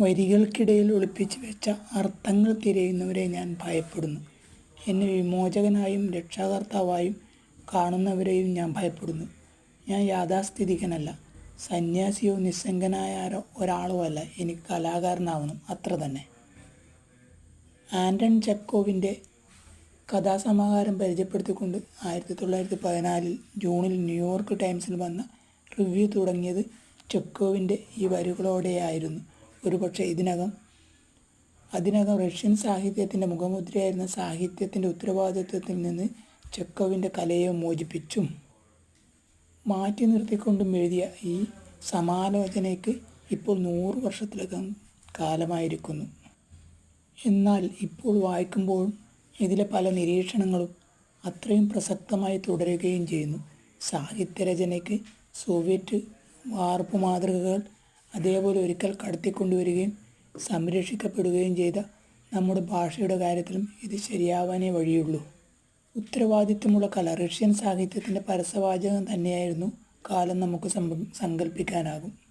വരികൾക്കിടയിൽ ഒളിപ്പിച്ച് വെച്ച അർത്ഥങ്ങൾ തിരയുന്നവരെ ഞാൻ ഭയപ്പെടുന്നു. എന്നെ വിമോചകനായും രക്ഷാകർത്താവായും കാണുന്നവരെയും ഞാൻ ഭയപ്പെടുന്നു. ഞാൻ യാഥാസ്ഥിതികനല്ല. സന്യാസിയോ നിസ്സംഗനായ ഒരാളോ അല്ല. എനിക്ക് കലാകാരനാവണം. അത്ര തന്നെ. ആന്റൺ ചെക്കോവിന്റെ കഥാസമാഹാരം പരിചയപ്പെടുത്തിക്കൊണ്ട് ആയിരത്തി തൊള്ളായിരത്തി പതിനാലിൽ ജൂണിൽ ന്യൂയോർക്ക് ടൈംസിൽ വന്ന റിവ്യൂ തുടങ്ങിയത് ചെക്കോവിന്റെ ഈ വരികളോടെയായിരുന്നു. ഒരുപക്ഷെ ഇതിനകം. അതിനകം റഷ്യൻ സാഹിത്യത്തിന്റെ മുഖമുദ്രയായിരുന്ന സാഹിത്യത്തിന്റെ ഉത്തരവാദിത്വത്തിൽ നിന്ന് ചെക്കോവിന്റെ കലയെ മോചിപ്പിച്ചും മാറ്റി നിർത്തിക്കൊണ്ടും എഴുതിയ ഈ സമാലോചനയ്ക്ക് ഇപ്പോൾ നൂറ് വർഷത്തിലകം കാലമായിരിക്കുന്നു. എന്നാൽ ഇപ്പോൾ വായിക്കുമ്പോൾ ഇതിലെ പല നിരീക്ഷണങ്ങളും അത്രയും പ്രസക്തമായി തുടരുകയും ചെയ്യുന്നു. സാഹിത്യരചനയ്ക്ക് സോവിയറ്റ് വാർപ്പ് മാതൃകകൾ അതേപോലെ ഒരിക്കൽ കടത്തിക്കൊണ്ടുവരികയും സംരക്ഷിക്കപ്പെടുകയും ചെയ്ത നമ്മുടെ ഭാഷയുടെ കാര്യത്തിലും ഇത് ശരിയാവാനേ വഴിയുള്ളൂ. ഉത്തരവാദിത്വമുള്ള കല റഷ്യൻ സാഹിത്യത്തിന്റെ പരസവാചകം തന്നെയായിരുന്നു കാലം നമുക്ക് സങ്കല്പിക്കാനാകും